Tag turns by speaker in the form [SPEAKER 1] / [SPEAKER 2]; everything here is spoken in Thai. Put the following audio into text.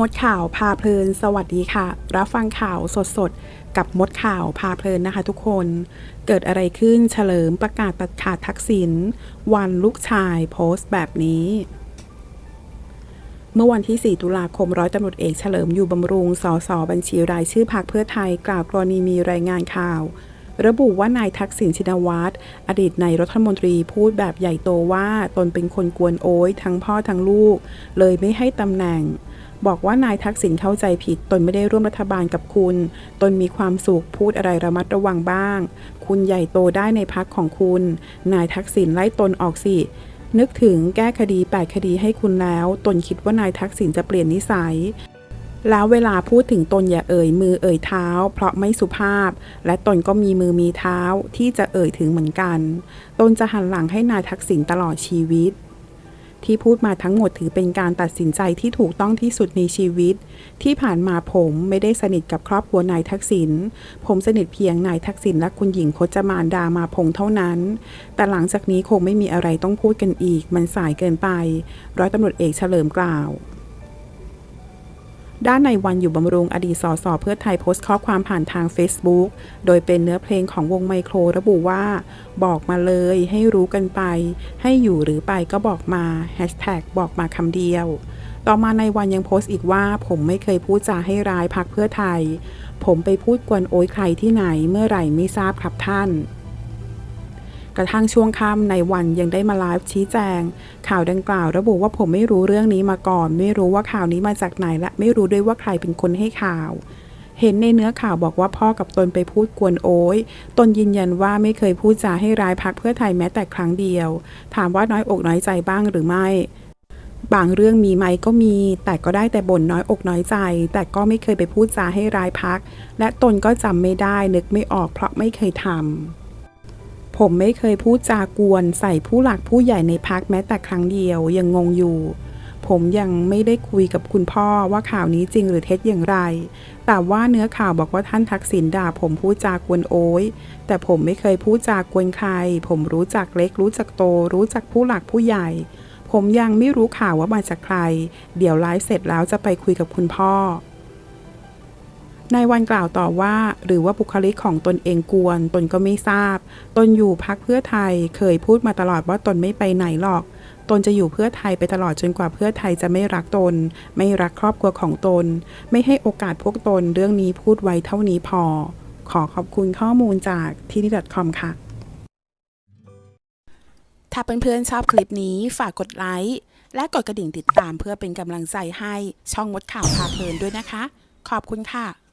[SPEAKER 1] มดข่าวพาเพลิน สวัสดีค่ะ รับฟังข่าวสดๆกับมดข่าวพาเพลินนะคะทุกคน เกิดอะไรขึ้นเฉลิมประกาศตัดขาดทักษิณวันลูกชายโพสต์แบบนี้ เมื่อวันที่ 4 ตุลาคมร้อยตำรวจเอกเฉลิมอยู่บำรุงสสบัญชีรายชื่อพรรคเพื่อไทยกล่าวกรณีมีรายงานข่าว ระบุว่านายทักษิณชินวัตรอดีตนายรัฐมนตรีพูดแบบใหญ่โตว่าตนเป็นคนกวนโอ้ยทั้งพ่อทั้งลูก เลยไม่ให้ตำแหน่ง บอกว่านายทักษิณเข้าใจผิด ตนไม่ได้ร่วมรัฐบาลกับคุณ ตนมีความสุขพูดอะไรระมัดระวังบ้าง คุณใหญ่โตได้ในพักของคุณ นายทักษิณไล่ตนออกสิ นึกถึงแก้คดี 8 คดีให้คุณแล้ว ตนคิดว่านายทักษิณจะเปลี่ยนนิสัยแล้วเวลาพูดถึงตนอย่าเอ่ยมือเอ่ยเท้า เพราะไม่สุภาพ และตนก็มีมือมีเท้าที่จะเอ่ยถึงเหมือนกัน ตนจะหันหลังให้นายทักษิณตลอดชีวิต ที่พูดมาทั้งหมดถือเป็นการตัดสินใจที่ถูกต้องที่สุดในชีวิต ที่ผ่านมาผมไม่ได้สนิทกับครอบครัวนายทักษิณผมสนิทเพียงนายทักษิณและคุณหญิงคจมานดามาพงษ์เท่านั้น แต่หลังจากนี้คงไม่มีอะไรต้องพูดกันอีก มันสายเกินไป ร้อยตำรวจเอกเฉลิมกล่าว ด้านในวันอยู่บำรุงอดีตสสเพื่อไทยโพสต์ข้อความผ่านทาง Facebook โดยเป็นเนื้อเพลงของวงไมโครระบุว่า บอกมาเลยให้รู้กันไป ให้อยู่หรือไปก็บอกมา Hashtag บอกมาคำเดียว ต่อมาในวันยังโพสต์อีกว่า ผมไม่เคยพูดจาให้ร้ายพักเพื่อไทย ผมไปพูดกวนโอยใครที่ไหนเมื่อไหร่ไม่ทราบครับท่าน กระทั่งช่วงค่ำในวันยังได้มาไลฟ์ชี้แจง ข่าวดังกล่าวระบุว่าผมไม่รู้เรื่องนี้มาก่อน ไม่รู้ว่าข่าวนี้มาจากไหนและไม่รู้ด้วยว่าใครเป็นคนให้ข่าว เห็นในเนื้อข่าวบอกว่าพ่อกับตนไปพูดกวนโอ้ยตนยืนยันว่าไม่เคยพูดจาให้ร้ายพักเพื่อไทยแม้แต่ครั้งเดียว ถามว่าน้อยอกน้อยใจบ้างหรือไม่บางเรื่องมีไหมก็มี แต่ก็ได้แต่บ่นน้อยอกน้อยใจ แต่ก็ไม่เคยไปพูดจาให้ร้ายพัก และตนก็จำไม่ได้นึกไม่ออกเพราะไม่เคยทำ ผมไม่เคยพูดจากวนใส่ผู้หลักผู้ใหญ่ในพักแม้แต่ครั้งเดียวยังงงอยู่ ผมยังไม่ได้คุยกับคุณพ่อว่าข่าวนี้จริงหรือเท็จอย่างไร แต่ว่าเนื้อข่าวบอกว่าท่านทักษิณด่าผมพูดจากวนโอ้ยแต่ผมไม่เคยพูดจากวนใคร ผมรู้จักเล็กรู้จักโต รู้จักผู้หลักผู้ใหญ่ ผมยังไม่รู้ข่าวว่ามาจากใคร เดี๋ยวไลฟ์เสร็จแล้วจะไปคุยกับคุณพ่อ นายวันกล่าวต่อว่า หรือว่าบุคลิกของตนเองกวน ตนก็ไม่ทราบ ตนอยู่พักเพื่อไทย เคยพูดมาตลอดว่าตนไม่ไปไหนหรอก ตนจะอยู่เพื่อไทยไปตลอดจนกว่าเพื่อไทยจะไม่รักตน ไม่รักครอบครัวของตน ไม่ให้โอกาสพวกตนเรื่องนี้พูดไว้เท่านี้พอ ขอขอบคุณข้อมูลจากที่นี่ .com ค่ะ ถ้าเพื่อนๆชอบคลิปนี้ฝากกดไลค์และกดกระดิ่งติดตามเพื่อเป็นกำลังใจให้ช่องมดข่าวพาเพลินด้วยนะคะ ขอบคุณค่ะ